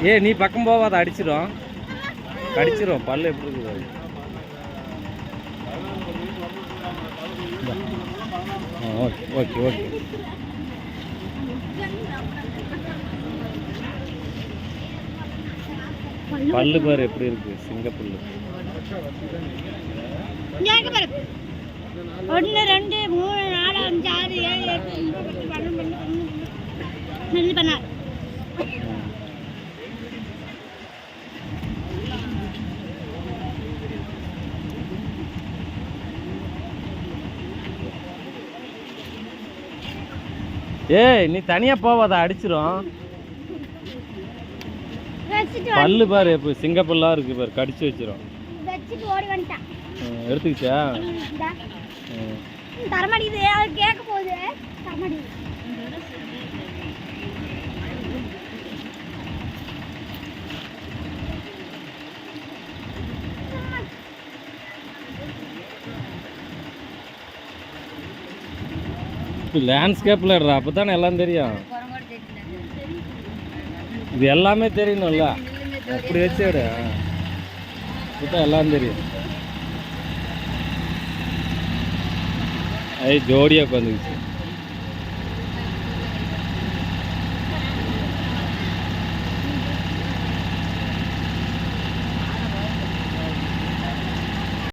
ஏ நீ பக்கம் போவாத அடிச்சிடும் கடிச்சிரும் பல்லு எப்படி இருக்குது ஓகே ஓகே ஓகே பல்லு பாரு எப்படி இருக்கு சிங்கப்பல்லு இங்க ஒன்று ரெண்டு மூணு நாலு அஞ்சு ஆறு ஏழு எட்டு ஒன்பது பத்து பன்னெண்டு பன்னெண்டு நெல் பண்ணார் ஏய் நீ தனியா போவாத அடிச்சிரும். பல்லு பாரு இப்போ சிங்கப்பல்லா இருக்கு பாரு கடிச்சு வச்சிரும். எடுத்துக்கிச்சா. தரமாட்டேங்குது கேட்க போகுது. தரமாட்டேங்குது. லேண்ட்ஸ்கேப்பில் இடுறா அப்போ தானே எல்லாம் தெரியும். இது எல்லாமே தெரியணும்ல. அப்படி வச்சு எடு அப்போ எல்லாம் தெரியும். ஐ ஜோடியாக உட்காந்துக்குச்சு